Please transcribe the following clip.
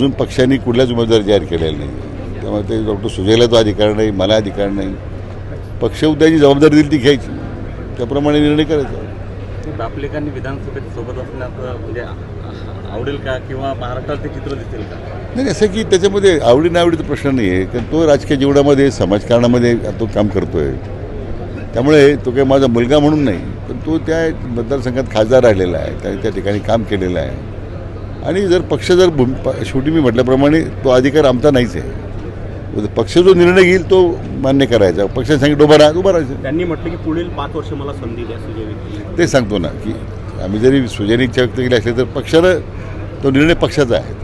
अजून पक्षांनी कुठलाच उमेदवार जाहीर केलेला नाही. त्यामुळे ते डॉक्टर सुजयला तो अधिकार नाही मला अधिकार नाही. पक्ष उद्याची जबाबदारी दिली ती घ्यायची. त्याप्रमाणे निर्णय करायचा. दापलेकांनी विधानसभेत सोबत म्हणजे आवडेल का किंवा महाराष्ट्रात ते चित्र दिसेल का? नाही असं की त्याच्यामध्ये आवडी नावडीचा प्रश्न नाही आहे कारण तो राजकीय जीवनामध्ये समाजकारणामध्ये तो काम करतोय. त्यामुळे तो काही माझा मुलगा म्हणून नाही. पण तो त्या मतदारसंघात खासदार राहिलेला आहे. त्याने त्या ठिकाणी काम केलेलं आहे. आणि जर पक्ष जर शेवटी मी म्हटल्याप्रमाणे तो अधिकार आमचा नाहीच आहे. पक्ष जो निर्णय घेईल तो मान्य करायचा. पक्षाने सांगितलं उभा राहा उभा राहायचं. त्यांनी म्हटलं की पुढील पाच वर्ष मला संधी द्या ते सांगतो ना की आम्ही जरी सुजयनी इच्छा व्यक्त केली असली तर पक्षानं तो निर्णय पक्षाचा आहे.